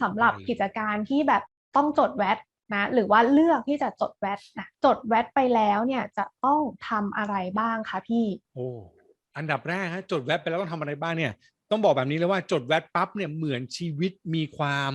สำหรับใช่กิจการที่แบบต้องจดแวดนะหรือว่าเลือกที่จะจดแวดนะจดแวดไปแล้วเนี่ยจะต้องทำอะไรบ้างคะพี่โอ้อันดับแรกฮะจดแวดไปแล้วต้องทำอะไรบ้างเนี่ยต้องบอกแบบนี้เลยว่าจดแวดปั๊บเนี่ยเหมือนชีวิตมีความ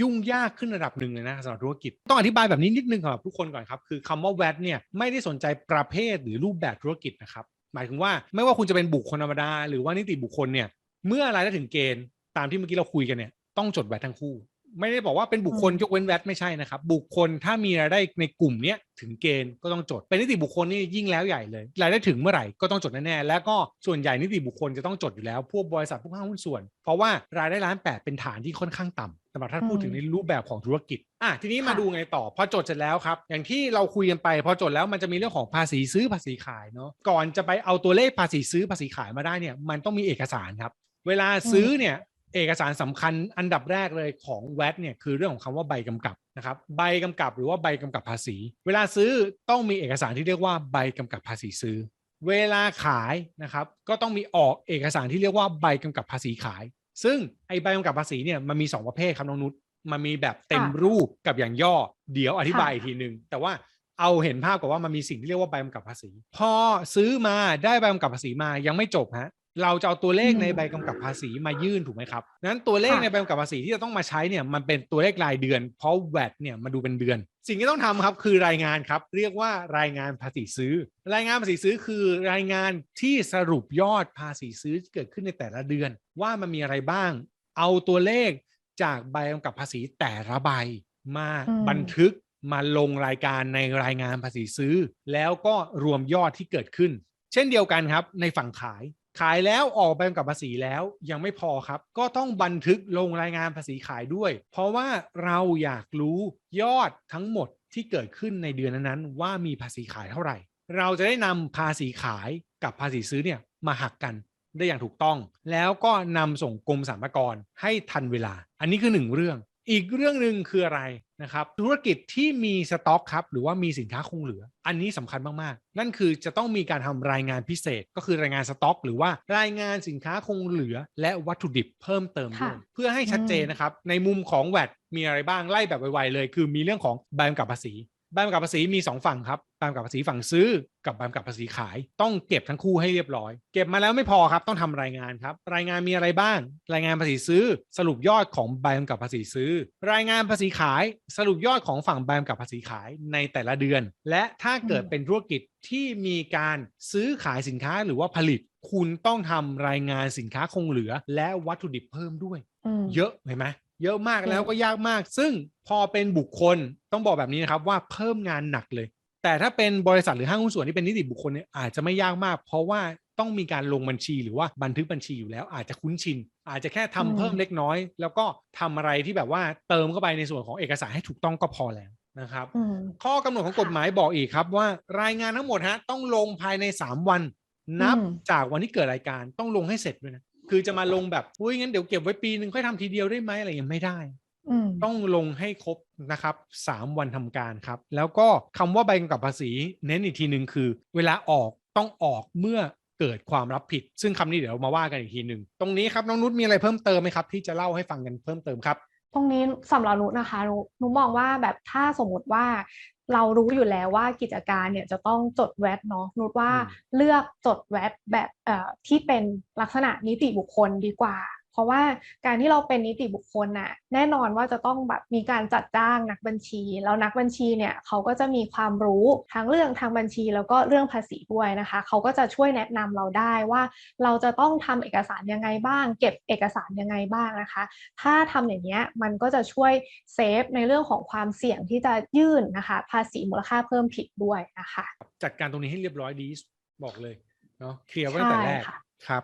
ยุ่งยากขึ้นระดับหนึ่งเลยนะสำหรับธุรกิจ ต้องอธิบายแบบนี้นิดนึงสำหรับทุกคนก่อนครับ คือคำว่าแวดเนี่ยไม่ได้สนใจประเภทหรือรูปแบบธุรกิจนะครับ หมายถึงว่าไม่ว่าคุณจะเป็นบุคคลธรรมดา หรือว่านิติบุคคลเนี่ยเมื่อรายได้ถึงเกณฑ์ตามที่เมื่อกี้เราคุยกันเนี่ย ต้องจดแวดทั้งคู่ ไม่ได้บอกว่าเป็นบุคคลอืมยกเว้นแวดไม่ใช่นะครับ บุคคลถ้ามีรายได้ในกลุ่มเนี้ยถึงเกณฑ์ก็ต้องจด เป็นนิติบุคคลนี่ยิ่งแล้วใหญ่เลยรายได้ถึงเมื่อไหร่ก็ต้องจดแน่ๆแล้วก็ส่วนใหญ่นิติบุคคลจะต้องจดอยู่แล้วพวกบริษัทพวกห้างหุ้นส่วน เพราะว่ารายได้ล้านแปดเป็นฐานที่ค่อนข้างต่ำสำหรับถ้าพูดถึงในรูปแบบของธุรกิจอะทีนี้มาค่ะดูไงต่อพอจดเสร็จแล้วครับอย่างที่เราคุยกันไปพอจดแล้วมันจะมีเรื่องของภาษีซื้อภาษีขายเนาะก่อนจะไปเอาตัวเลขภาษีซื้อภาษีขายมาได้เนี่ยมันต้องมีเอกสารครับเวลาซื้อเนี่ย เอกสารสำคัญอันดับแรกเลยของแวดเนี่ยคือเรื่องของคำว่าใบกำกับนะครับใบกำกับหรือว่าใบกำกับภาษี เวลาซื้อต้องมีเอกสารที่เรียกว่าใบกำกับภาษีซื้อ เวลาขายนะครับก็ต้องมีออกเอกสารที่เรียกว่าใบกำกับภาษีขาย ซึ่งไอใบกำกับภาษีเนี่ยมันมี 2 ประเภทครับน้องนุชมันมีแบบเต็มค่ะรูปกับอย่างย่อ เดี๋ยวอธิบายค่ะอีกทีหนึ่งแต่ว่าเอาเห็นภาพกับว่ามันมีสิ่งที่เรียกว่าใบกำกับภาษี พอซื้อมาได้ใบกำกับภาษีมายังไม่จบฮะ เราจะเอาตัวเลขอืมในใบกำกับภาษีมายื่นถูกไหมครับนั้นตัวเลขค่ะในใบกำกับภาษีที่จะต้องมาใช้เนี่ยมันเป็นตัวเลขรายเดือน เพราะ VAT เนี่ยมาดูเป็นเดือน สิ่งที่ต้องทำครับคือรายงานครับ เรียกว่ารายงานภาษีซื้อ รายงานภาษีซื้อคือรายงานที่สรุปยอดภาษีซื้อที่เกิดขึ้นในแต่ละเดือน ว่ามันมีอะไรบ้าง เอาตัวเลขจากใบกำกับภาษีแต่ละใบมาอืมบันทึกมาลงรายการในรายงานภาษีซื้อ แล้วก็รวมยอดที่เกิดขึ้น เช่นเดียวกันครับในฝั่งขาย ขายแล้วออกใบกำกับภาษีแล้วยังไม่พอครับ ก็ต้องบันทึกลงรายงานภาษีขายด้วย เพราะว่าเราอยากรู้ยอดทั้งหมดที่เกิดขึ้นในเดือนนั้นๆว่ามีภาษีขายเท่าไหร่ เราจะได้นำภาษีขายกับภาษีซื้อเนี่ยมาหักกันได้อย่างถูกต้อง แล้วก็นำส่งกรมสรรพากรให้ทันเวลา อันนี้คือหนึ่งเรื่อง อีกเรื่องหนึ่งคืออะไรนะครับธุรกิจที่มีสต็อกครับหรือว่ามีสินค้าคงเหลือ อันนี้สำคัญมากๆ นั่นคือจะต้องมีการทำรายงานพิเศษ ก็คือรายงานสต็อก หรือว่ารายงานสินค้าคงเหลือ และวัตถุดิบเพิ่มเติมด้วยค่ะเพื่อให้ชัดเจนนะครับในมุมของแวดมีอะไรบ้างไล่แบบไวๆเลย คือมีเรื่องของใบกำกับภาษี ใบกำกับภาษีมี 2 ฝั่งครับใบกำกับภาษีฝั่งซื้อกับใบกำกับภาษีขาย ต้องเก็บทั้งคู่ให้เรียบร้อย เก็บมาแล้วไม่พอครับต้องทำรายงานครับ รายงานมีอะไรบ้าง รายงานภาษีซื้อ สรุปยอดของใบกำกับภาษีซื้อ รายงานภาษีขาย สรุปยอดของฝั่งใบกำกับภาษีขายในแต่ละเดือน และถ้าเกิดอืมเป็นธุรกิจที่มีการซื้อขายสินค้าหรือว่าผลิต คุณต้องทำรายงานสินค้าคงเหลือ และวัตถุดิบเพิ่มด้วยอืมเยอะเห็นไหม เยอะมากอืมแล้วก็ยากมาก ซึ่งพอเป็นบุคคลต้องบอกแบบนี้นะครับว่าเพิ่มงานหนักเลย แต่ถ้าเป็นบริษัทหรือห้างหุ้นส่วนที่เป็นนิติบุคคลเนี่ยอาจจะไม่ยากมาก เพราะว่าต้องมีการลงบัญชีหรือว่าบันทึกบัญชีอยู่แล้ว อาจจะคุ้นชิน อาจจะแค่ทำอืมเพิ่มเล็กน้อย แล้วก็ทำอะไรที่แบบว่าเติมเข้าไปในส่วนของเอกสารให้ถูกต้องก็พอแล้วนะครับอืมข้อกำหนดของค่ะกฎหมายบอกอีกครับว่ารายงานทั้งหมดฮะต้องลงภายใน 3 วัน นับอืมจากวันที่เกิดรายการต้องลงให้เสร็จด้วยนะ คือจะมาลงแบบอุ้ยงั้นเดี๋ยวเก็บไว้ปีหนึ่งค่อยทำทีเดียวได้ไหมอะไรอย่างเงี้ยไม่ได้อืมต้องลงให้ครบนะครับ3วันทำการครับ แล้วก็คำว่าใบกำกับภาษี เน้นอีกทีหนึ่งคือ เวลาออกต้องออกเมื่อเกิดความรับผิด ซึ่งคำนี้เดี๋ยวเรามาว่ากันอีกทีหนึ่งตรงนี้ครับน้องนุชมีอะไรเพิ่มเติมไหมครับ ที่จะเล่าให้ฟังกันเพิ่มเติมครับ ตรงนี้สำหรับนุนะคะนุนุมองว่าแบบถ้าสมมติว่า เรารู้อยู่แล้วว่ากิจการเนี่ยจะต้องจดแวดเนาะนุชว่าอืมเลือกจดแวดแบบเอ่อที่เป็นลักษณะนิติบุคคลดีกว่า เพราะว่าการที่เราเป็นนิติบุคคลน่ะแน่นอนว่าจะต้องแบบมีการจัดจ้างนักบัญชี แล้วนักบัญชีเนี่ยเขาก็จะมีความรู้ทั้งเรื่องทางบัญชี แล้วก็เรื่องภาษีด้วยนะคะเขาก็จะช่วยแนะนำเราได้ว่า เราจะต้องทำเอกสารยังไงบ้าง เก็บเอกสารยังไงบ้างนะคะ ถ้าทำอย่างเนี้ยมันก็จะช่วยเซฟในเรื่องของความเสี่ยงที่จะยื่นนะคะภาษีมูลค่าเพิ่มผิดด้วยนะคะ จัดการตรงนี้ให้เรียบร้อยดีบอกเลยเนาะเคลียร์ไว้ตั้งแต่แรกใช่ค่ะครับ